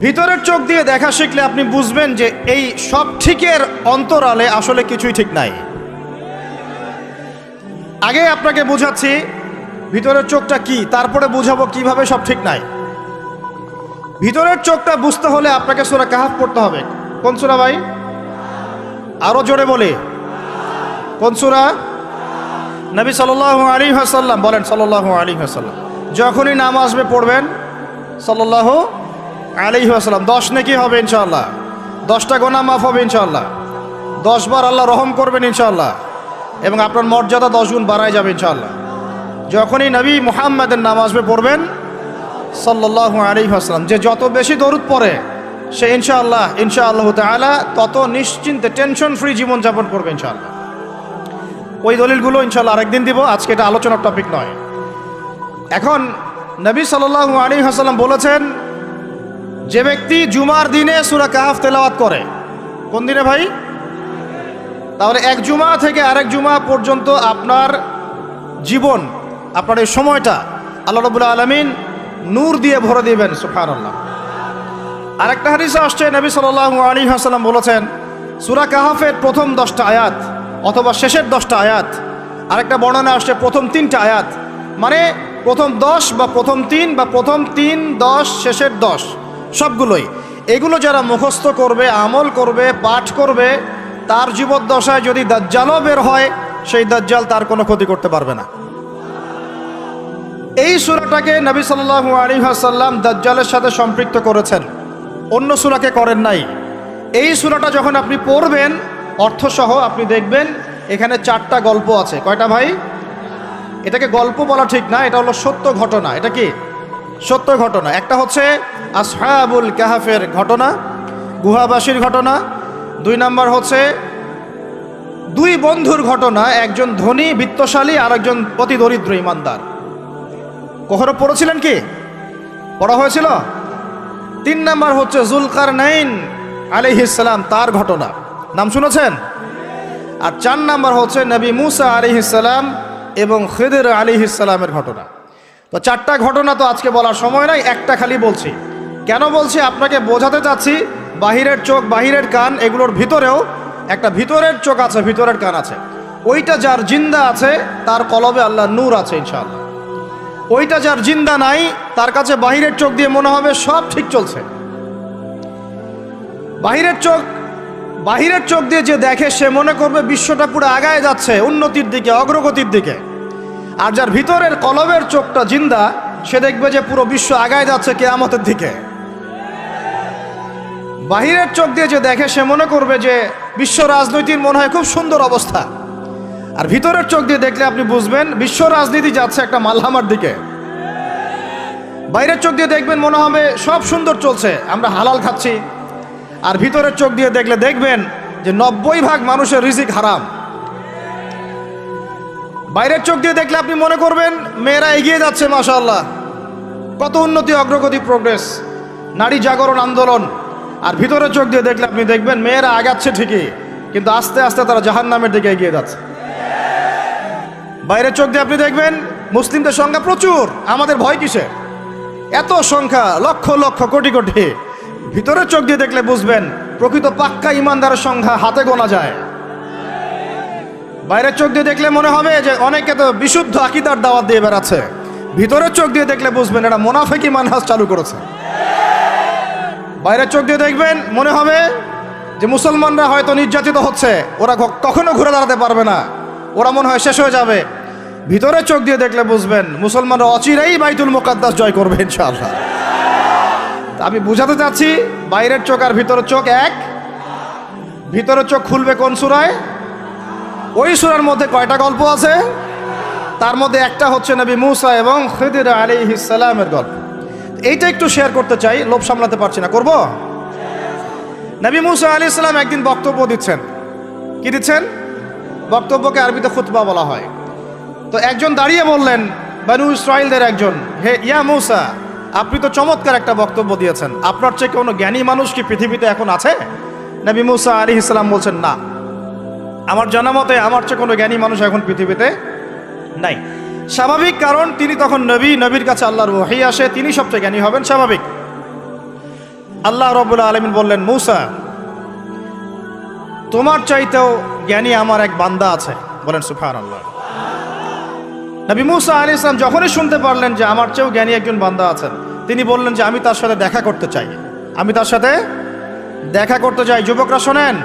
ভিতরের চোখ দিয়ে দেখা শিখলে আপনি বুঝবেন যে এই সব ঠিকের অন্তরালে আসলে কিছুই ঠিক নাই। আগে আপনাকে বোঝাচ্ছি, ভিতরের চোখটা কি, তারপরে বুঝাবো কীভাবে সব ঠিক নাই। ভিতরের চোখটা বুঝতে হলে আপনাকে সোরা কাহাফ পড়তে হবে। কোন সুরা ভাই? আরও জোরে বলে। কোন সুরা? নবী সাল্লাহ আলী হাসাল্লাম বলেন সাল্লাহ আলী হাসাল্লাম যখনই নাম আসবে পড়বেন সাল্লাহ আলী হাসাল্লাম দশ নাকি হবে ইনশাল্লাহ দশটা গোনা মাফ হবে ইনশাল্লাহ দশবার আল্লাহ রহম করবেন ইনশাল্লাহ এবং আপনার মর্যাদা দশ গুণ বাড়ায় যাবে ইনশাল্লাহ যখনই নবী মুহাম্মাদের নাম আসবে পড়বেন সাল্লাহ আলী হাসলাম যে যত বেশি দরুদ পড়ে, সে ইনশাআল্লাহ ইনশাআল্লাহ তালা তত নিশ্চিন্তে টেনশন ফ্রি জীবনযাপন করবে ইনশাআল্লাহ। ওই দলিলগুলো ইনশাল্লাহ আরেকদিন দিব, আজকে এটা আলোচনার টপিক নয়। এখন নবী সাল্লাহ আলী হাসাল্লাম বলেছেন যে ব্যক্তি জুমার দিনে সুরা কাহাফ তেলাওয়াত করে, কোন দিনে ভাই? তাহলে এক জুমা থেকে আরেক জুমা পর্যন্ত আপনার জীবন, আপনার এই সময়টা আল্লাহ রবুল্লা আলমিন নূর দিয়ে ভরে দিবেন সুফান আল্লাহ আরেকটা হাদিসে আসছে, নবী সাল্লাহ আলী হাসাল্লাম বলেছেন, সুরা কাহাফের প্রথম দশটা আয়াত অথবা শেষের দশটা আয়াত, আরেকটা বর্ণনা আসছে, প্রথম তিনটা আয়াত। মানে প্রথম দশ বা প্রথম তিন বা প্রথম তিন, দশ, শেষের দশ। সবগুলোই। এগুলো যারা মুখস্থ করবে, আমল করবে, পাঠ করবে, তার জীবদ্দশায় যদি দাজ্জালও বের হয়, সেই দাজ্জাল তার কোনো ক্ষতি করতে পারবে না। এই সুরাটাকে নবী সাল্লাহ আলী সাল্লাম দাজ্জালের সাথে সম্পৃক্ত করেছেন। অন্য সুরাকে করেন নাই। এই সুরাটা যখন আপনি পড়বেন, অর্থসহ আপনি দেখবেন, এখানে চারটা গল্প আছে। কয়টা ভাই? এটাকে গল্প বলা ঠিক না, এটা হলো সত্য ঘটনা। এটা কি? সত্য ঘটনা। একটা হচ্ছে আসহাবুল কাহাফের ঘটনা, গুহাবাসীর ঘটনা। দুই নাম্বার হচ্ছে, দুই বন্ধুর ঘটনা, একজন ধনী, বিত্তশালী আর একজন অতি দরিদ্র ইমানদার। কখনো পড়েছিলেন কি? পড়া হয়েছিল? তিন নাম্বার হচ্ছে জুলকার নাইন আলিহিসাল্লাম তার ঘটনা। নাম শুনেছেন? আর চার নাম্বার হচ্ছে, নবী মুসা আলিহিসাল্লাম এবং খেদের আলিহিসাল্লামের ঘটনা। তো চারটা ঘটনা তো আজকে বলার সময় নাই, একটা খালি বলছি। কেন বলছি আপনাকে বোঝাতে চাচ্ছি? বাহিরের চোখ, বাহিরের কান, এগুলোর ভিতরেও একটা ভিতরের চোখ আছে, ভিতরের কান আছে। ওইটা যার জিন্দা আছে, তার কলবে আল্লাহ নূর আছে ইনশাআল্লাহ। ওইটা যার জিন্দা নাই, তার কাছে বাহিরের চোখ দিয়ে মনে হবে সব ঠিক চলছে। বাহিরের চোখ বাহিরের চোখ দিয়ে যে দেখে, সে মনে করবে বিশ্বটা পুরো আগায় যাচ্ছে, উন্নতির দিকে, অগ্রগতির দিকে। আর যার ভিতরের কলবের চোখটা জিন্দা, সে দেখবে যে পুরো বিশ্ব আগায় যাচ্ছে কেয়ামতের দিকে। বাহিরের চোখ দিয়ে যে দেখে, সে মনে করবে যে বিশ্ব রাজনীতির মনে হয় খুব সুন্দর অবস্থা। আর ভিতরের চোখ দিয়ে দেখলে আপনি বুঝবেন, বিশ্ব রাজনীতি যাচ্ছে একটা মালহামার দিকে। বাইরের চোখ দিয়ে দেখবেন মনে হবে সব সুন্দর চলছে, আমরা হালাল খাচ্ছি। আর ভিতরের চোখ দিয়ে দেখলে দেখবেন যে নব্বই ভাগ মানুষের রিজিক হারাম। বাইরের চোখ দিয়ে দেখলে আপনি মনে করবেন, মেয়েরা এগিয়ে যাচ্ছে মাশাল্লাহ কত উন্নতি, অগ্রগতি প্রোগ্রেস নারী জাগরণ, আন্দোলন। আর ভিতরে চোখ দিয়ে দেখলে আপনি দেখবেন মেয়েরা আগাচ্ছে ঠিকই, কিন্তু আস্তে আস্তে তারা জাহান নামের দিকে এগিয়ে যাচ্ছে। বাইরের চোখ দিয়ে আপনি দেখবেন মুসলিমদের সংখ্যা প্রচুর, আমাদের ভয় কিসে এত সংখ্যা, লক্ষ লক্ষ, কোটি কোটি। ভিতরের চোখ দিয়ে দেখলে বুঝবেন প্রকৃত পাক্কা ইমানদারের সংখ্যা হাতে গোনা যায়। বাইরের চোখ দিয়ে দেখলে মনে হবে যে অনেকে তো বিশুদ্ধ আকিদার দাওয়াত দিয়ে বেড়াচ্ছে। ভিতরের চোখ দিয়ে দেখলে বুঝবেন এটা মোনাফেকি মানহাজ চালু করেছে। বাইরের চোখ দিয়ে দেখবেন, মনে হবে যে মুসলমানরা হয়তো নির্যাতিত হচ্ছে। ওরা কখনো ঘুরে দাঁড়াতে পারবে না। ওরা মনে হয় শেষ হয়ে যাবে। ভিতরের চোখ দিয়ে দেখলে বুঝবেন, মুসলমানরা অচিরেই বাইতুল মোকাদ্দাস জয় করবে, ইনশাআল্লাহ। আমি বুঝাতে চাচ্ছি, বাইরের চোখ আর ভিতরের চোখ এক। ভিতরের চোখ খুলবে কোন সুরায়? ওই সুরার মধ্যে কয়টা গল্প আছে? তার মধ্যে একটা হচ্ছে নবী মুসা এবং খিদির আলী ইসালামের গল্প। এইটা একটু শেয়ার করতে চাই, লোভ সামলাতে পারছি না। করব? নবী মুসা আলী ইসলাম একদিন বক্তব্য দিচ্ছেন। কি দিচ্ছেন? বক্তব্যকে আরবিতে খুতবা বলা হয়। তো একজন দাঁড়িয়ে বললেন, বানু ইসরায়েলদের একজন। হে, ইয়া মুসা, আপনি তো চমৎকার একটা বক্তব্য দিয়েছেন। আপনার চেয়ে কোনো জ্ঞানী মানুষ কি পৃথিবীতে এখন আছে? নবী মুসা আলী ইসলাম বলছেন, না। আমার জানা মতে, আমার চেয়ে কোনো জ্ঞানী মানুষ এখন পৃথিবীতে নাই। স্বাভাবিক কারণ, তিনি তখন নবী, নবীর কাছে আল্লাহর ওহি আসে, তিনি সবচেয়ে জ্ঞানী হবেন, স্বাভাবিক। আল্লাহ রবুল্লা আলমিন বললেন, মৌসা, তোমার চাইতেও জ্ঞানী আমার এক বান্দা আছে। বলেন সুফান আল্লাহ নবী মুসা আলী ইসলাম যখনই শুনতে পারলেন যে আমার চেয়েও জ্ঞানী একজন বান্দা আছেন, তিনি বললেন যে, আমি তার সাথে দেখা করতে চাই। আমি তার সাথে দেখা করতে চাই। যুবকরা শোনেন,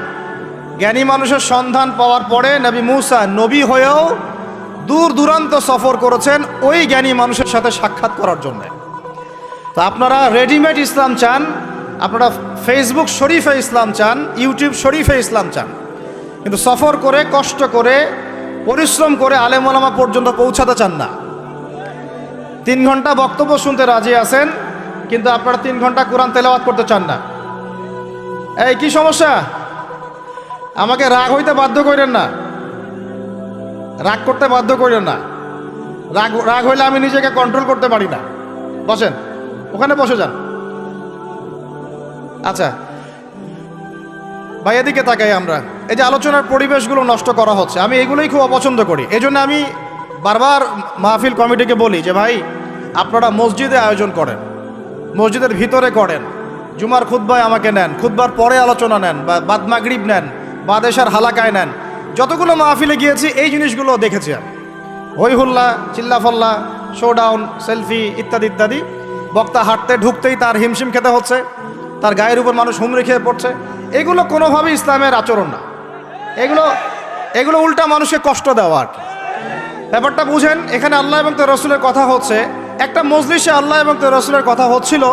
জ্ঞানী মানুষের সন্ধান পাওয়ার পরে নবী মুসা নবী হয়েও দূর দূরান্ত সফর করেছেন ওই জ্ঞানী মানুষের সাথে সাক্ষাৎ করার জন্য। তো আপনারা রেডিমেড ইসলাম চান, আপনারা ফেসবুক শরীফে ইসলাম চান ইউটিউব শরীফে ইসলাম চান। কিন্তু সফর করে, কষ্ট করে, পরিশ্রম করে আলেমলামা পর্যন্ত পৌঁছাতে চান না। তিন ঘণ্টা বক্তব্য শুনতে রাজি আছেন, কিন্তু আপনারা তিন ঘণ্টা কোরআন তেলাওয়াত করতে চান না। এই, কি সমস্যা? আমাকে রাগ হইতে বাধ্য করেন না। রাগ করতে বাধ্য করেন না। রাগ রাগ হইলে আমি নিজেকে কন্ট্রোল করতে পারি না। বসেন, ওখানে বসে যান। আচ্ছা ভাই এদিকে তাকাই আমরা। এই যে আলোচনার পরিবেশগুলো নষ্ট করা হচ্ছে, আমি এগুলোই খুব অপছন্দ করি। এই জন্য আমি বারবার মাহফিল কমিটিকে বলি যে, ভাই, আপনারা মসজিদে আয়োজন করেন, মসজিদের ভিতরে করেন। জুমার খুদ্বায় আমাকে নেন খুদ্বার পরে আলোচনা নেন বা বাদ মাগরিব নেন, বাদেশার হালাকায় নেন। যতগুলো মাহফিলে গিয়েছি, এই জিনিসগুলো দেখেছি আমি। হই হুল্লা চিল্লাফল্লা শোডাউন সেলফি ইত্যাদি ইত্যাদি। বক্তা হাঁটতে ঢুকতেই তার হিমশিম খেতে হচ্ছে, তার গায়ের উপর মানুষ হুমড়ি খেয়ে পড়ছে। এগুলো কোনোভাবেই ইসলামের আচরণ না। এগুলো এগুলো উল্টা মানুষকে কষ্ট দেওয়া আর কি। ব্যাপারটা বুঝেন, এখানে আল্লাহ এবং তার রসুলের কথা হচ্ছে, একটা মজলিসে আল্লাহ এবং তার রসুলের কথা হচ্ছিল,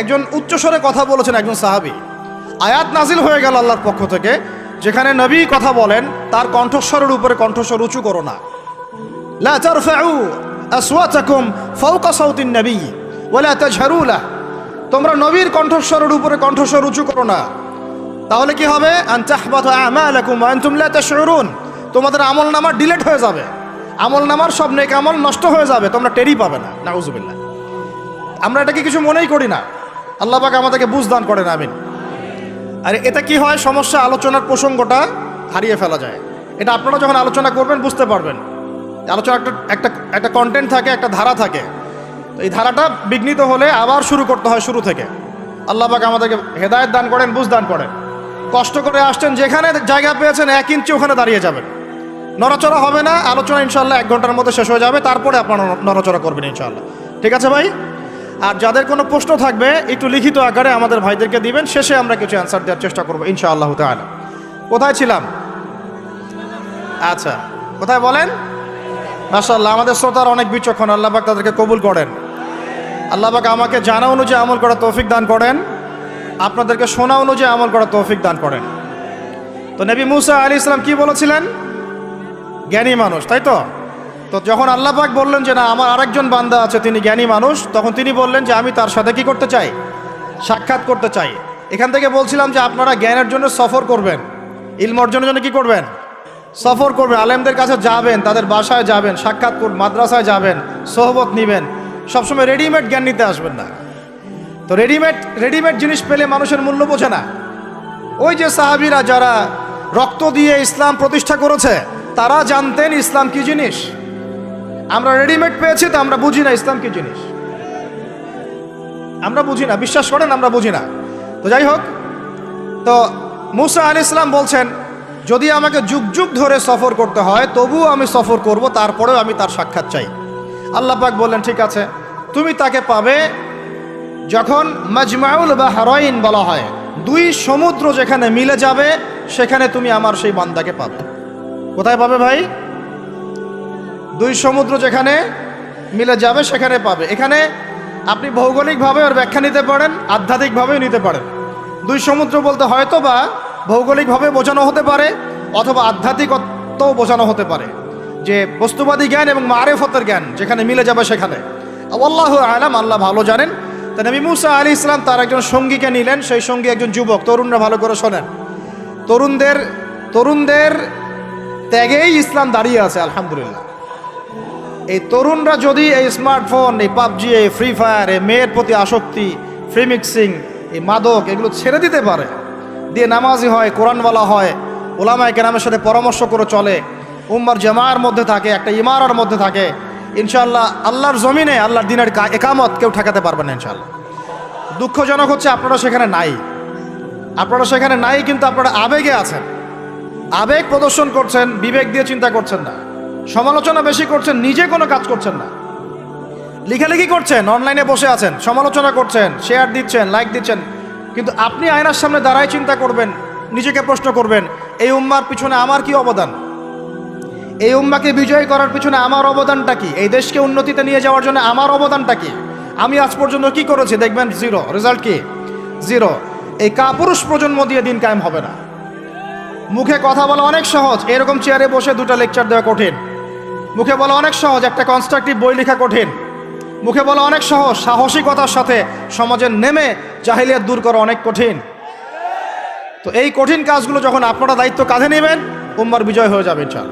একজন উচ্চস্বরে কথা বলেছেন একজন সাহাবি। আয়াত নাজিল হয়ে গেল আল্লাহর পক্ষ থেকে যেখানে নবী কথা বলেন, তার কণ্ঠস্বরের উপরে কণ্ঠস্বর উঁচু করো না। তোমরা নবীর কণ্ঠস্বরের উপরে কণ্ঠস্বর উঁচু করো না। তাহলে কি হবে? তোমাদের আমল নামা ডিলেট হয়ে যাবে। আমল নামার সব নেক আমল নষ্ট হয়ে যাবে, তোমরা টেরি পাবে না। আমরা এটাকে কিছু মনেই করি না। আল্লাহ পাকে আমাদেরকে বুঝদান করেন, আমিন। আর, এটা কি হয়? সমস্যা, আলোচনার প্রসঙ্গটা হারিয়ে ফেলা যায়। এটা আপনারা যখন আলোচনা করবেন, বুঝতে পারবেন। আলোচনা একটা একটা একটা কন্টেন্ট থাকে, একটা ধারা থাকে। তো এই ধারাটা বিঘ্নিত হলে আবার শুরু করতে হয় শুরু থেকে। আল্লাহ পাক আমাদেরকে হেদায়ত দান করেন, বুঝ দান করেন। কষ্ট করে আসছেন, যেখানে জায়গা পেয়েছেন, এক ইঞ্চি ওখানে দাঁড়িয়ে যাবেন। নড়াচড়া হবে না, আলোচনা ইনশাল্লাহ এক ঘণ্টার মধ্যে শেষ হয়ে যাবে, তারপরে আপনারা নড়াচড়া করবেন ইনশাল্লাহ ঠিক আছে ভাই? আর যাদের কোনো প্রশ্ন থাকবে, একটু লিখিত আকারে আমাদের ভাইদেরকে দিবেন, শেষে আমরা কিছু অ্যান্সার দেওয়ার চেষ্টা করব, ইনশাআল্লাহ তাআলা। কোথায় ছিলাম? আচ্ছা কোথায় বলেন? মাশাল্লাহ আমাদের শ্রোতার অনেক বিচক্ষণ আল্লাহবাক তাদেরকে কবুল করেন। আল্লাহবাক আমাকে জানা অনুযায়ী আমল করা তৌফিক দান করেন, আপনাদেরকে শোনা অনুযায়ী আমল করা তৌফিক দান করেন। তো নবী মুসা আলী ইসলাম কি বলেছিলেন? জ্ঞানী মানুষ, তাই তো? তো যখন আল্লাহ পাক বললেন যে না, আমার আরেকজন বান্দা আছে, তিনি জ্ঞানী মানুষ, তখন তিনি বললেন যে, আমি তার সাথে কি করতে চাই? সাক্ষাৎ করতে চাই। এখান থেকে বলছিলাম যে, আপনারা জ্ঞানের জন্য সফর করবেন। ইলম অর্জনের জন্য কি করবেন? সফর করবেন। আলেমদের কাছে যাবেন, তাদের বাসায় যাবেন, সাক্ষাৎ করবেন মাদ্রাসায় যাবেন, সহবত নেবেন। সবসময় রেডিমেড জ্ঞান নিতে আসবেন না। তো রেডিমেড রেডিমেড জিনিস পেলে মানুষের মূল্য বোঝে না। ওই যে সাহাবিরা যারা রক্ত দিয়ে ইসলাম প্রতিষ্ঠা করেছে, তারা জানতেন ইসলাম কি জিনিস। আমরা রেডিমেড পেয়েছি, তো আমরা বুঝি না ইসলাম কি জিনিস। আমরা বুঝি না, বিশ্বাস করেন আমরা বুঝি না। তো যাই হোক, তো মুসা আলি ইসলাম বলছেন, যদি আমাকে যুগ যুগ ধরে সফর করতে হয়, তবুও আমি সফর করব, তারপরেও আমি তার সাক্ষাৎ চাই। আল্লাহ পাক বললেন, ঠিক আছে, তুমি তাকে পাবে যখন মাজমাউল বা হারইন বলা হয়। দুই সমুদ্র যেখানে মিলে যাবে, সেখানে তুমি আমার সেই বান্দাকে পাবে। কোথায় পাবে ভাই? দুই সমুদ্র যেখানে মিলে যাবে, সেখানে পাবে। এখানে আপনি ভৌগোলিকভাবে ওর ব্যাখ্যা নিতে পারেন, আধ্যাত্মিকভাবেও নিতে পারেন। দুই সমুদ্র বলতে হয়তো বা ভৌগোলিকভাবে বোঝানো হতে পারে, অথবা আধ্যাত্মিকত্বও বোঝানো হতে পারে। যে বস্তুবাদী জ্ঞান এবং মারেফতের জ্ঞান যেখানে মিলে যাবে, সেখানে। আল্লাহ আলাম, আল্লাহ ভালো জানেন। তা নবী মুসা আলী ইসলাম তার একজন সঙ্গীকে নিলেন, সেই সঙ্গী একজন যুবক। তরুণরা ভালো করে শোনেন। তরুণদের তরুণদের ত্যাগেই ইসলাম দাঁড়িয়ে আছে, আলহামদুলিল্লাহ। এই তরুণরা যদি এই স্মার্টফোন এই পাবজি, এই ফ্রি ফায়ার এই মেয়ের প্রতি আসক্তি ফ্রি মিক্সিং এই মাদক, এগুলো ছেড়ে দিতে পারে। দিয়ে নামাজি হয়, কোরআনওয়ালা হয়, ওলামায় কেরামের সাথে পরামর্শ করে চলে। উম্মার জামার মধ্যে থাকে, একটা ইমারার মধ্যে থাকে। ইনশাল্লাহ আল্লাহর জমিনে, আল্লাহর দিনের একামত কেউ ঠেকাতে পারবে না ইনশাল্লাহ দুঃখজনক হচ্ছে আপনারা সেখানে নাই। আপনারা সেখানে নাই কিন্তু আপনারা আবেগে আছেন। আবেগ প্রদর্শন করছেন, বিবেক দিয়ে চিন্তা করছেন না। সমালোচনা বেশি করছেন, নিজে কোনো কাজ করছেন না। লেখালেখি করছেন, অনলাইনে বসে আছেন, সমালোচনা করছেন শেয়ার দিচ্ছেন লাইক দিচ্ছেন। কিন্তু আপনি আয়নার সামনে দাঁড়ায় চিন্তা করবেন, নিজেকে প্রশ্ন করবেন, এই উম্মার পিছনে আমার কি অবদান? এই উম্মাকে বিজয় করার পিছনে আমার অবদানটা কি? এই দেশকে উন্নতিতে নিয়ে যাওয়ার জন্য আমার অবদানটা কি? আমি আজ পর্যন্ত কি করেছি? দেখবেন জিরো রেজাল্ট কি? জিরো এই কাপুরুষ প্রজন্ম দিয়ে দিন কায়েম হবে না। মুখে কথা বলা অনেক সহজ। এরকম চেয়ারে বসে দুটা লেকচার দেওয়া কঠিন। মুখে বলা অনেক সহজ, একটা কনস্ট্রাকটিভ বই লেখা কঠিন। মুখে বলা অনেক সহজ, সাহসিকতার সাথে সমাজের নেমে জাহিলিয়াত দূর করা অনেক কঠিন। তো এই কঠিন কাজগুলো যখন আপনারা দায়িত্ব কাঁধে নেবেন, উম্মার বিজয় হয়ে যাবে ইনশাল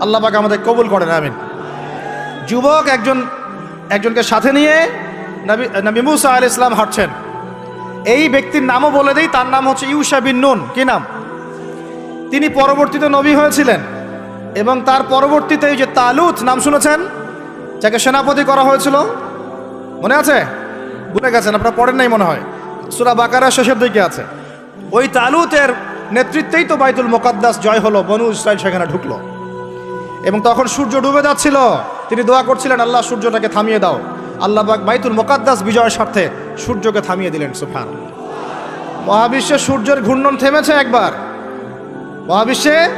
আল্লাহ পাক আমাদের কবুল করেন, আমিন। যুবক একজন, একজনকে সাথে নিয়ে নবী নবী মুসা আল ইসলাম হাঁটছেন। এই ব্যক্তির নামও বলে দেই, তার নাম হচ্ছে ইউসা বিন নুন। কি নাম? তিনি পরবর্তীতে নবী হয়েছিলেন। এবং তার পরবর্তীতে যে তালুত, নাম শুনেছেন? যাকে সেনাপতি করা হয়েছিল। মনে আছে? ভুলে গেছেন, আপনারা পড়েন নাই মনে হয়। সুরা বাকারা শেষের দিকে আছে? ওই তালুতের নেতৃত্বেই তো বাইতুল মোকাদ্দাস জয় হলো, বনু ইসরায়েল সেখানে ঢুকলো। এবং তখন সূর্য ডুবে যাচ্ছিল। তিনি দোয়া করছিলেন, আল্লাহ, সূর্যটাকে থামিয়ে দাও। আল্লাহ বাইতুল মোকাদ্দাস বিজয়ের স্বার্থে সূর্যকে থামিয়ে দিলেন সুফান মহাবিশ্বে সূর্যের ঘূর্ণন থেমেছে একবার। মহাবিশ্বে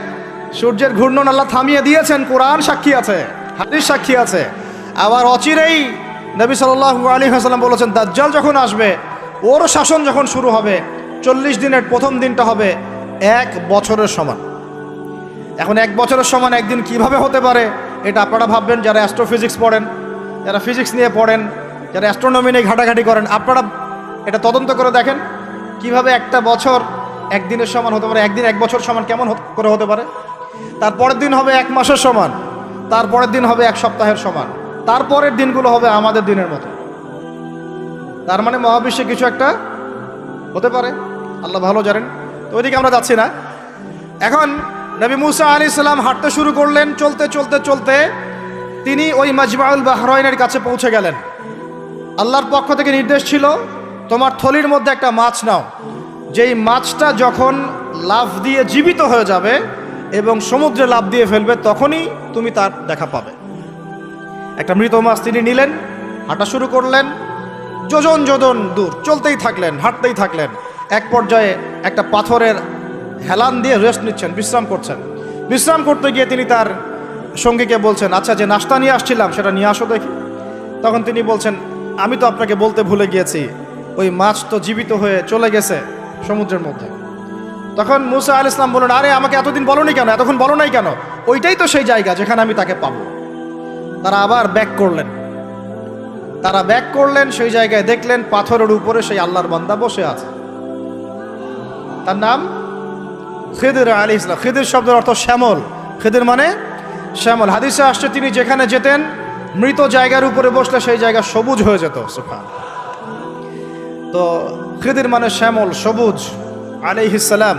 সূর্যের ঘূর্ণন আল্লাহ থামিয়ে দিয়েছেন, কোরআন সাক্ষী আছে, হাদিস সাক্ষী আছে। আবার অচিরেই নবী সাল্লাহ আলী হাসালাম বলেছেন, দাজ্জাল যখন আসবে, ওর শাসন যখন শুরু হবে, চল্লিশ দিনের প্রথম দিনটা হবে এক বছরের সমান। এখন এক বছরের সমান একদিন কীভাবে হতে পারে, এটা আপনারা ভাববেন, যারা অ্যাস্ট্রোফিজিক্স পড়েন, যারা ফিজিক্স নিয়ে পড়েন, যারা অ্যাস্ট্রোনমি নিয়ে ঘাটাঘাটি করেন, আপনারা এটা তদন্ত করে দেখেন, কীভাবে একটা বছর একদিনের সমান হতে পারে, একদিন এক বছর সমান কেমন করে হতে পারে। তারপরের দিন হবে এক মাসের সমান, তারপরের দিন হবে এক সপ্তাহের সমান, তারপরের দিনগুলো হবে আমাদের দিনের মতো। তার মানে মহাবিশ্বে কিছু একটা হতে পারে, আল্লাহ ভালো জানেন। তো ওইদিকে আমরা যাচ্ছি না। এখন নবী মুসা আলী সাল্লাম হাঁটতে শুরু করলেন, চলতে চলতে চলতে তিনি ওই মাজমাউল বাহরাইনের কাছে পৌঁছে গেলেন। আল্লাহর পক্ষ থেকে নির্দেশ ছিল, তোমার থলির মধ্যে একটা মাছ নাও। যেই মাছটা যখন লাফ দিয়ে জীবিত হয়ে যাবে এবং সমুদ্রে লাফ দিয়ে ফেলবে, তখনই তুমি তার দেখা পাবে। একটা মৃত মাছ তিনি নিলেন, হাঁটা শুরু করলেন, যোজন যোজন দূর, চলতেই থাকলেন, হাঁটতেই থাকলেন। এক পর্যায়ে একটা পাথরের হেলান দিয়ে রেস্ট নিচ্ছেন, বিশ্রাম করছেন। বিশ্রাম করতে গিয়ে তিনি তার সঙ্গীকে বলছেন আচ্ছা যে নাস্তা নিয়ে আসছিলাম, সেটা নিয়ে আসো দেখি। তখন তিনি বলছেন, আমি তো আপনাকে বলতে ভুলে গিয়েছি, ওই মাছ তো জীবিত হয়ে চলে গেছে সমুদ্রের মধ্যে। তখন মুসা আল ইসলাম বললেন, আরে, আমাকে এতদিন বলনি কেন? এতক্ষণ বলো নাই কেন? ওইটাই তো সেই জায়গা যেখানে আমি তাকে পাবো। তারা আবার ব্যাক করলেন। তারা ব্যাক করলেন, সেই জায়গায় দেখলেন পাথরের উপরে সেই আল্লাহর বান্দা বসে আছে। তার নাম খিদির আলী ইসলাম খিদির শব্দের অর্থ শ্যামল। খিদির মানে শ্যামল। হাদিসে আসছে, তিনি যেখানে যেতেন, মৃত জায়গার উপরে বসলে সেই জায়গা সবুজ হয়ে যেত। সুফান তো খিদির মানে শ্যামল, সবুজ। আলাইহিসালাম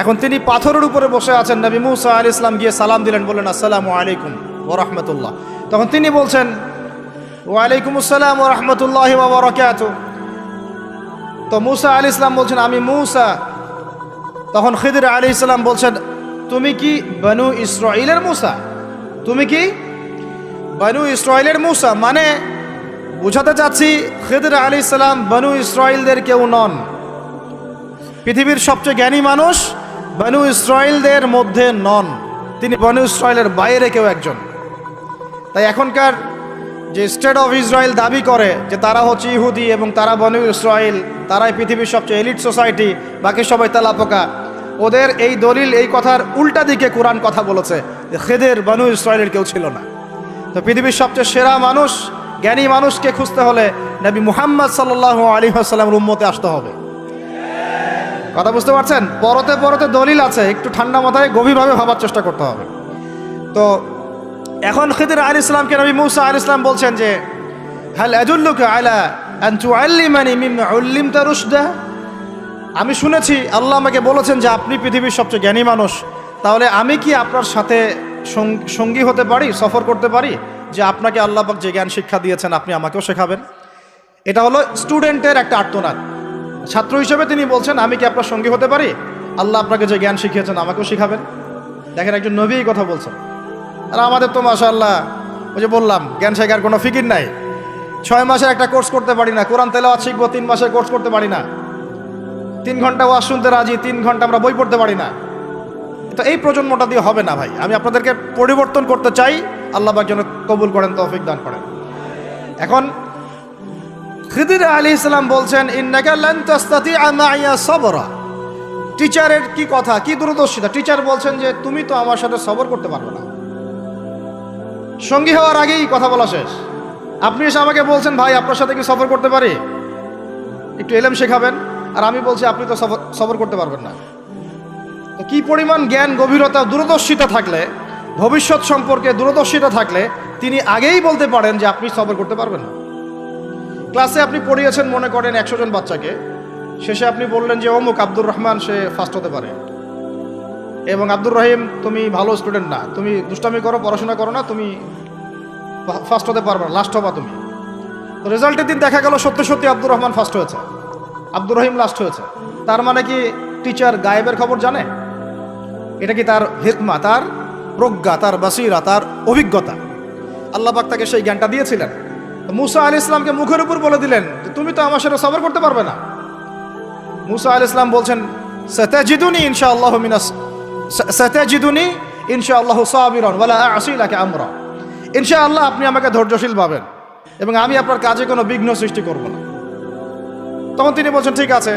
এখন তিনি পাথরের উপরে বসে আছেন। নবী মুসা আলী ইসলাম গিয়ে সালাম দিলেন, বললেন, আসসালামু আলাইকুম ও রহমতুল্লাহ। তখন তিনি বলছেন ওয়ালাইকুম আসসালাম ও রহমতুল্লাহ বাবরকাত তো মুসা আলী ইসলাম বলছেন, আমি মুসা। তখন খিদির আলী ইসলাম বলছেন, তুমি কি বনু ইসরাইলের মুসা? তুমি কি বনু ইসরাইলের মুসা? মানে বুঝাতে চাচ্ছি, খিদির আলী ইসলাম বনু ইসরাইলদের কেউ নন। পৃথিবীর সবচেয়ে জ্ঞানী মানুষ বনু ইসরায়েলদের মধ্যে নন। তিনি বনু ইসরায়েলের বাইরে কেউ একজন। তাই এখনকার যে স্টেট অফ ইসরায়েল দাবি করে যে তারা হচ্ছে ইহুদি এবং তারা বনু ইসরায়েল তারাই পৃথিবীর সবচেয়ে এলিট সোসাইটি, বাকি সবাই তেলাপোকা, ওদের এই দলিল, এই কথার উল্টা দিকে কোরআন কথা বলেছে যে খেদের বনু ইসরায়েলের কেউ ছিল না। তো পৃথিবীর সবচেয়ে সেরা মানুষ, জ্ঞানী মানুষকে খুঁজতে হলে নবী মুহাম্মদ সাল্লাহ আলী আসসালামের উম্মতে আসতে হবে। কথা বুঝতে পারছেন? পরতে পরতে দলিল আছে, একটু ঠান্ডা মাথায় গভীরভাবে ভাবার চেষ্টা করতে হবে। তো এখন খিদির আল ইসলামকে নবী মুসা আল ইসলাম বলছেন যে হ্যাল আজুল্লুকে আলা আমি শুনেছি আল্লাহ আমাকে বলেছেন যে, আপনি পৃথিবীর সবচেয়ে জ্ঞানী মানুষ। তাহলে আমি কি আপনার সাথে সঙ্গী হতে পারি, সফর করতে পারি? যে আপনাকে আল্লাহ পাক যে জ্ঞান শিক্ষা দিয়েছেন, আপনি আমাকেও শেখাবেন? এটা হলো স্টুডেন্টের একটা আর্তনাদ। ছাত্র হিসেবে তিনি বলছেন, আমি কি আপনার সঙ্গী হতে পারি? আল্লাহ আপনাকে যে জ্ঞান শিখিয়েছেন, আমাকেও শিখাবেন। দেখেন একজন নবী কথা বলছেন। আর আমাদের তো, মাশাআল্লাহ, ওই যে বললাম, জ্ঞান শেখার কোনো ফিকির নাই। ছয় মাসের একটা কোর্স করতে পারি না, কোরআন তেলাওয়াত শিখব, তিন মাসের কোর্স করতে পারি না। তিন ঘণ্টা ওয়াজ শুনতে রাজি, তিন ঘণ্টা আমরা বই পড়তে পারি না। তো এই প্রজন্মটা দিয়ে হবে না ভাই। আমি আপনাদেরকে পরিবর্তন করতে চাই। আল্লাহ যেন কবুল করেন, তৌফিক দান করেন। এখন খিদির আলী ইসলাম বলছেন টিচারের কি কথা, কি দূরদর্শিতা? টিচার বলছেন যে, তুমি তো আমার সাথে সবর করতে পারবে না। সঙ্গী হওয়ার আগেই কথা বলা শেষ। আপনি এসে আমাকে বলছেন, ভাই, আপনার সাথে কি সফর করতে পারি? একটু এলেম শেখাবেন, আর আমি বলছি, আপনি তো সফর সফর করতে পারবেন না। কি পরিমাণ জ্ঞান, গভীরতা, দূরদর্শিতা থাকলে, ভবিষ্যৎ সম্পর্কে দূরদর্শিতা থাকলে, তিনি আগেই বলতে পারেন যে, আপনি সফর করতে পারবেন না। ক্লাসে আপনি পড়িয়েছেন, মনে করেন, একশো জন বাচ্চাকে। শেষে আপনি বললেন যে, অমুক আব্দুর রহমান, সে ফার্স্ট হতে পারে। এবং আব্দুর রহিম, তুমি ভালো স্টুডেন্ট না। তুমি দুষ্টামি করো, পড়াশোনা করো না, তুমি ফার্স্ট হতে পারবে না লাস্ট হবা তুমি। রেজাল্টের দিন দেখা গেল, সত্যি সত্যি আব্দুর রহমান ফার্স্ট হয়েছে। আব্দুর রহিম লাস্ট হয়েছে। তার মানে কি টিচার গায়েবের খবর জানে? এটা কি তার হিকমা, তার প্রজ্ঞা, তার বাসিরা, তার অভিজ্ঞতা? আল্লাহ পাক তাকে সেই জ্ঞানটা দিয়েছিলেন। মুসা আল ইসলামকে মুখের উপর বলে দিলেন তুমি তো আমার সাথে সবর করতে পারবে না। মুসা আল ইসলাম বলছেন, সতাজিদুনি ইনশা আল্লাহ মিনাস সতাজিদুনি ইনশা আল্লাহ সাবিরন, ওয়ালা আসিলাকে আমরা। ইনশা আল্লাহ আপনি আমাকে ধৈর্যশীল পাবেন এবং আমি আপনার কাজে কোনো বিঘ্ন সৃষ্টি করব না। তখন তিনি বলছেন, ঠিক আছে,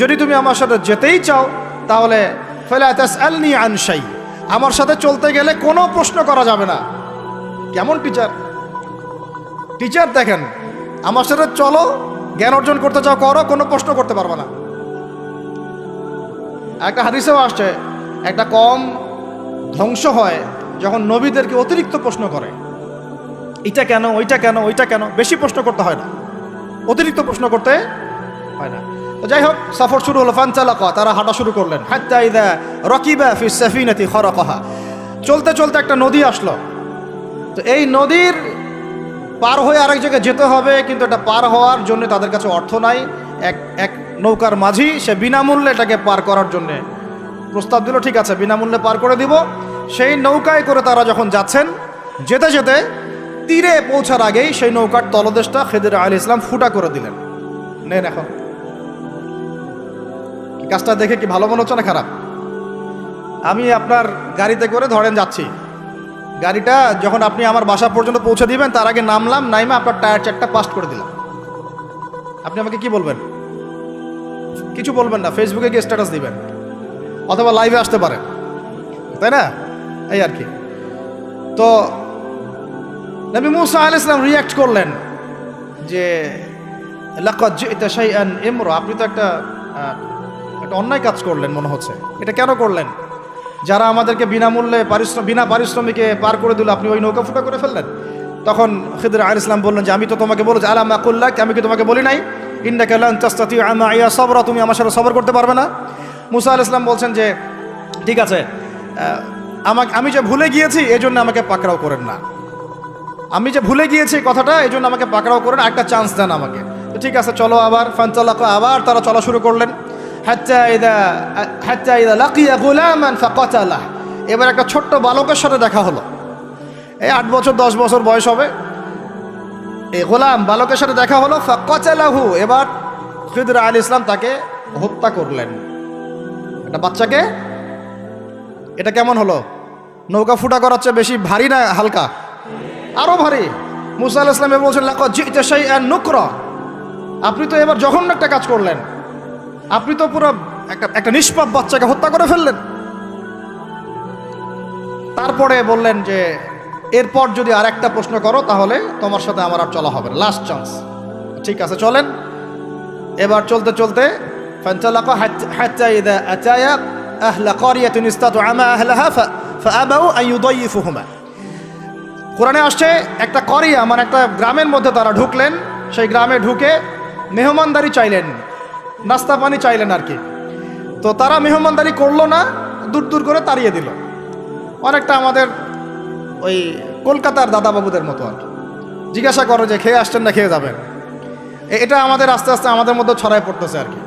যদি তুমি আমার সাথে যেতেই চাও, তাহলে ফেলে আলনি আনসাই আমার সাথে চলতে গেলে কোনো প্রশ্ন করা যাবে না। কেমন টিচার? টিচার, দেখেন, আমার সাথে চলো, জ্ঞান অর্জন করতে চাও, করো, কোনো প্রশ্ন করতে পারবে না। একটা হাদিসেও আসছে, একটা কম ধ্বংস হয় যখন নবীদেরকে অতিরিক্ত প্রশ্ন করে। এটা কেন, ওইটা কেন ওইটা কেন, বেশি প্রশ্ন করতে হয় না। অতিরিক্ত প্রশ্ন করতে হয় না। তো যাই হোক, সফর শুরু হলো ফানচালাকা তারা হাঁটা শুরু করলেন। হাত্তা ইদা রকিবা ফি চলতে চলতে একটা নদী আসলো। তো এই নদীর পার হয়ে আরেক জায়গায় যেতে হবে, কিন্তু এটা পার হওয়ার জন্য তাদের কাছে অর্থ নাই। এক এক নৌকার মাঝি, সে বিনামূল্যে এটাকে পার করার জন্যে প্রস্তাব দিল, ঠিক আছে, বিনামূল্যে পার করে দিব। সেই নৌকায় করে তারা যখন যাচ্ছেন, যেতে যেতে তীরে পৌঁছার আগেই সেই নৌকার তলদেশটা খেদির আলী ইসলাম ফুটা করে দিলেন। নেন এখন। কাজটা দেখে কি ভালো মনে হচ্ছে না খারাপ? আমি আপনার গাড়িতে করে ধরেন যাচ্ছি। গাড়িটা যখন আপনি আমার বাসা পর্যন্ত পৌঁছে দিবেন, তার আগে নামলাম, নাইমা আপনার টায়ার চারটা পাস্ট করে দিলাম। আপনি আমাকে কি বলবেন? কিছু বলবেন না ফেসবুকে গিয়ে স্ট্যাটাস দিবেন। অথবা লাইভে আসতে পারেন। তাই না? এই আর কি। তো নবী মুসা আল ইসলাম রিয়াক্ট করলেন যে ইমরা। আপনি তো একটা একটা অন্যায় কাজ করলেন মনে হচ্ছে। এটা কেন করলেন? যারা আমাদেরকে বিনামূল্যে পারিশ্রম বিনা পারিশ্রমিকে পার করে দিল, আপনি ওই নৌকা ফুটা করে ফেললেন? তখন খিদর আল ইসলাম বললেন যে, আমি তো তোমাকে বলেছি আলাম আকুল্লাহ আমি কি তোমাকে বলি নাই? ইন্দাকে লান তাস্তাতি আমা ইয়া সবরা তুমি আমার সাথে সবর করতে পারবে না? মুসা আল ইসলাম বলছেন যে, ঠিক আছে আমাকে আমি যে ভুলে গিয়েছি, এই জন্য আমাকে পাকড়াও করেন না। আমি যে ভুলে গিয়েছি কথাটা, এই জন্য আমাকে পাকড়াও করেন, একটা চান্স দেন আমাকে। ঠিক আছে, চলো আবার ফানচালাক আবার তারা চলা শুরু করলেন। এবার একটা ছোট্ট বালকের সাথে দেখা হলো। এই আট বছর, দশ বছর বয়স হবে। এই গোলাম বালকের সাথে দেখা হলো, ফাকাতালাহু। এবার খিদর আলী ইসলাম তাকে হত্যা করলেন। একটা বাচ্চাকে, এটা কেমন হলো? নৌকা ফুটা করার চেয়ে বেশি ভারী না হালকা? আরও ভারী। মুসা আল ইসলামে বলছেন নুকর। আপনি তো এবার জঘন্য একটা কাজ করলেন। আপনি তো পুরো একটা একটা নিষ্পাপ বাচ্চাকে হত্যা করে ফেললেন তারপরে বললেন যে এরপর যদি আর একটা প্রশ্ন করো তাহলে তোমার সাথে আমার আর চলা হবে না লাস্ট চান্স ঠিক আছে চলেন এবার চলতে চলতে فانطلقا حتى حتى إذا أتايا أهل قرية استطعما أهلها ف- فأبوا أن يضيفهما কোরআনে আসছে একটা করিয়া মানে একটা গ্রামের মধ্যে তারা ঢুকলেন সেই গ্রামে ঢুকে মেহমানদারি চাইলেন নাস্তা পানি চাইলেন আর কি। তো তারা মেহমানদারি করল না, দূর দূর করে তাড়িয়ে দিল। অনেকটা আমাদের ওই কলকাতার দাদাবাবুদের মতো আর জিজ্ঞাসা করো যে, খেয়ে আসছেন না, খেয়ে যাবেন। এটা আমাদের আস্তে আস্তে আমাদের মধ্যে ছড়ায় পড়তেছে আর কি।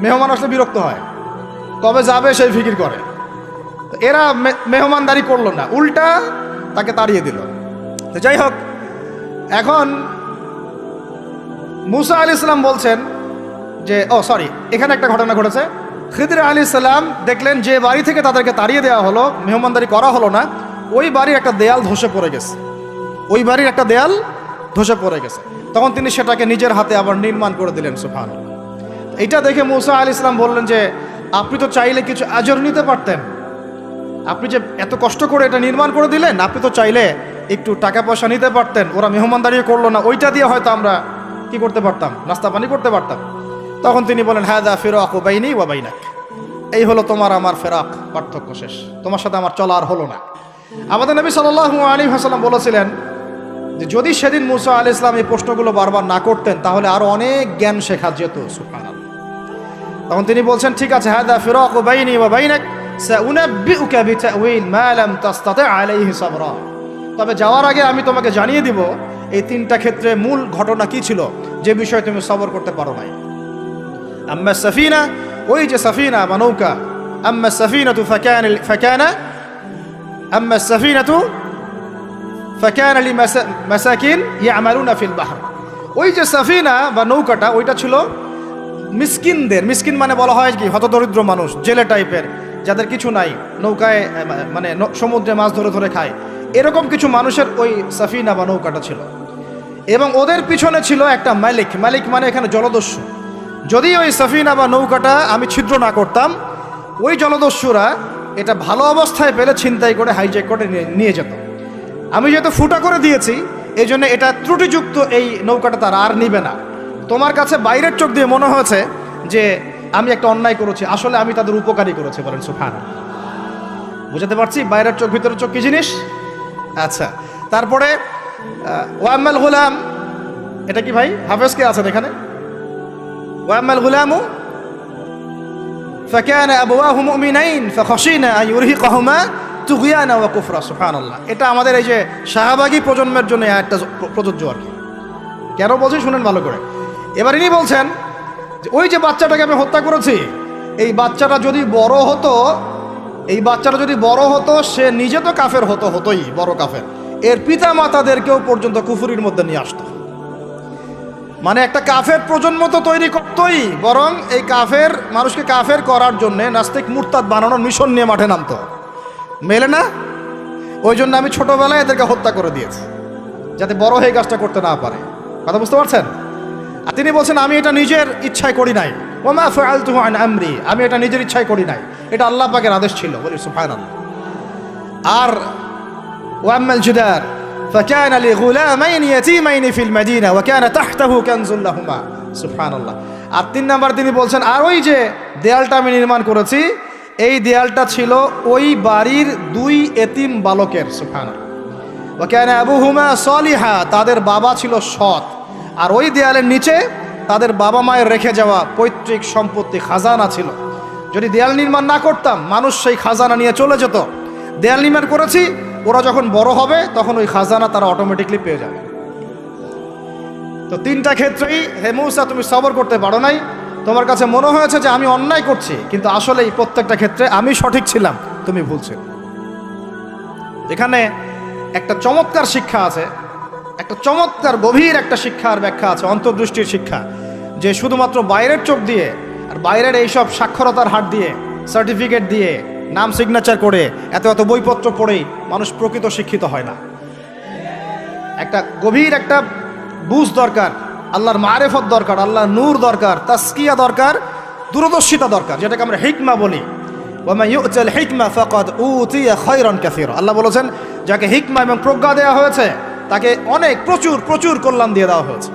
মেহমান আসলে বিরক্ত হয়। কবে যাবে সেই ফিকির করে। এরা মেহমানদারি করল না। উল্টা তাকে তাড়িয়ে দিল। তো যাই হোক, এখন মুসা আলি ইসলাম বলছেন যে ও সরি এখানে একটা ঘটনা ঘটেছে। খিদির আলী ইসলাম দেখলেন যে বাড়ি থেকে তাদেরকে তাড়িয়ে দেওয়া হলো, মেহমানদারি করা হলো না, ওই বাড়ির একটা দেয়াল ধসে পড়ে গেছে। ওই বাড়ির একটা দেয়াল ধসে পড়ে গেছে। তখন তিনি সেটাকে নিজের হাতে আবার নির্মাণ করে দিলেন সুফান এটা দেখে মুসা আলী ইসলাম বললেন যে, আপনি তো চাইলে কিছু আজর নিতে পারতেন। আপনি যে এত কষ্ট করে এটা নির্মাণ করে দিলেন, আপনি তো চাইলে একটু টাকা পয়সা নিতে পারতেন, ওরা মেহমানদারিও করল না, ওইটা দিয়ে হয়তো আমরা কি করতে পারতাম? নাস্তা পানি করতে পারতাম। তখন তিনি বলেন হ্যাঁ দা ফেরক ও বাইনি ও বাইনাক। এই হলো তোমার আমার ফেরাক, পার্থক্য শেষ। তোমার সাথে আমার চলা আর হলো না। আমাদের নবী সাল্লাহ আলী হাসালাম বলেছিলেন যে, যদি সেদিন মুসা আলি ইসলাম এই প্রশ্নগুলো বারবার না করতেন, তাহলে আরও অনেক জ্ঞান শেখা যেত। সুফান তখন তিনি বলছেন, ঠিক আছে হ্যাঁ হাদা ফিরাক বাইনি ওয়া বাইনাক, সাউনাব্বিউকা বিতাউইল মা লাম তাস্তাতি আলাইহি সাবরা। তবে যাওয়ার আগে আমি তোমাকে জানিয়ে দিব, এই তিনটা ক্ষেত্রে মূল ঘটনা কি ছিল, যে বিষয়ে তুমি সবর করতে পারো নাই। আম্মা সাফিনা ওই যে সাফিনা বা নৌকা আম্মা সাফিনাতু ফাকান ফাকানা আম্মা সাফিনাতু ফাকান লিমাসাকিন ইয়ামালুনা ফিল বাহর ওই যে সাফিনা বা নৌকাটা ওইটা ছিল মিসকিনদের মিসকিন মানে বলা হয় কি? হতদরিদ্র মানুষ, জেলে টাইপের, যাদের কিছু নাই, নৌকায় মানে সমুদ্রে মাছ ধরে ধরে খায়। এরকম কিছু মানুষের ওই সাফিনা বা নৌকাটা ছিল। এবং ওদের পিছনে ছিল একটা মালিক। মালিক মানে এখানে জলদস্যু। যদি ওই সাফিনা বা নৌকাটা আমি ছিদ্র না করতাম, ওই জলদস্যুরা এটা ভালো অবস্থায় পেলে ছিনতাই করে হাইজ্যাক করে নিয়ে- যেত। আমি যেহেতু ফুটা করে দিয়েছি এই জন্য এটা ত্রুটিযুক্ত এই নৌকাটা তারা আর নিবে না। তোমার কাছে বাইরের চোখ দিয়ে মনে হয়েছে যে আমি একটা অন্যায় করেছি, আসলে আমি তাদের উপকারী করেছি বলেন সুফান বুঝাতে পারছি? বাইরের চোখ, ভিতরের চোখ কি জিনিস? আচ্ছা তারপরে ওয়াম্মাল গুলাম, এটা কি ভাই? হাফেজ কে আছেন এখানে? ওয়াম্মাল গুলামু فكان أبواه مؤمنين فخشينا أن يرهقهما তুগিয়ানা ওয়া কুফরা সুবহানাল্লাহ এটা আমাদের এই যে শাহবাগী প্রজন্মের জন্য একটা প্রযোজ্য আর কি কেন বলছি শুনেন ভালো করে এবার ইনি বলছেন যে ওই যে বাচ্চাটাকে আমি হত্যা করেছি এই বাচ্চাটা যদি বড় হতো এই বাচ্চাটা যদি বড় হতো সে নিজে তো কাফের হতো হতোই বড় কাফের এর পিতা মাতাদেরকেও পর্যন্ত কুফুরির মধ্যে নিয়ে আসতো মানে একটা কাফের প্রজন্ম তো তৈরি করতোই, বরং এই কাফের, মানুষকে কাফের করার জন্যে নাস্তিক মুরতাদ বানানোর মিশন নিয়ে মাঠে নামত। মেলে না? ওই জন্য আমি ছোটোবেলায় এদেরকে হত্যা করে দিয়েছি, যাতে বড় হয়ে কাজটা করতে না পারে। কথা বুঝতে পারছেন? আর তিনি বলছেন, আমি এটা নিজের ইচ্ছায় করি নাই। ওমা ফাল তু আমরি, আমি এটা নিজের ইচ্ছায় করি নাই। এটা আল্লাহ পাকের আদেশ ছিল, বলি সুফায়ন আর ওয়াম্মেল জুদার فكان لغلامين يتيمين في المدينه وكان تحته كنز لهما سبحان الله আর তিন নাম্বার তিনি বলছেন আর ওই যে দেয়ালটা আমি নির্মাণ করেছি এই দেয়ালটা ছিল ওই বাড়ির দুই এতিম বালকের সুফান ওকেন আবুহুমা সলিহা তাদের বাবা ছিল সৎ আর ওই দেয়ালের নিচে তাদের বাবা মায়ের রেখে যাওয়া পৈতৃক সম্পত্তি খাজানা ছিল যদি দেয়াল নির্মাণ না করতাম মানুষ সেই খাজানা নিয়ে চলে যেত দেয়াল নির্মাণ করেছি, ওরা যখন বড় হবে, তখন ওই খাজানা তারা অটোমেটিকলি পেয়ে যাবে। তো তিনটা ক্ষেত্রেই, হে মৌসা, তুমি সবর করতে পারো নাই। তোমার কাছে মনে হয়েছে যে আমি অন্যায় করছি, কিন্তু আসলে এই প্রত্যেকটা ক্ষেত্রে আমি সঠিক ছিলাম, তুমি ভুল ছিল। এখানে একটা চমৎকার শিক্ষা আছে, একটা চমৎকার গভীর একটা শিক্ষার ব্যাখ্যা আছে, অন্তর্দৃষ্টির শিক্ষা, যে শুধুমাত্র বাইরের চোখ দিয়ে আর বাইরের এইসব সাক্ষরতার হাট দিয়ে সার্টিফিকেট দিয়ে নাম সিগনেচার করে, এত এত বইপত্র পড়েই মানুষ প্রকৃত শিক্ষিত হয় না। একটা গভীর একটা বুঝ দরকার, আল্লাহর মারেফত দরকার, আল্লাহর নূর দরকার তাস্কিয়া দরকার, দূরদর্শিতা দরকার, যেটাকে আমরা হিকমা বলি। আল্লাহ বলেছেন, যাকে হিকমা এবং প্রজ্ঞা দেওয়া হয়েছে, তাকে অনেক প্রচুর প্রচুর কল্যাণ দিয়ে দেওয়া হয়েছে।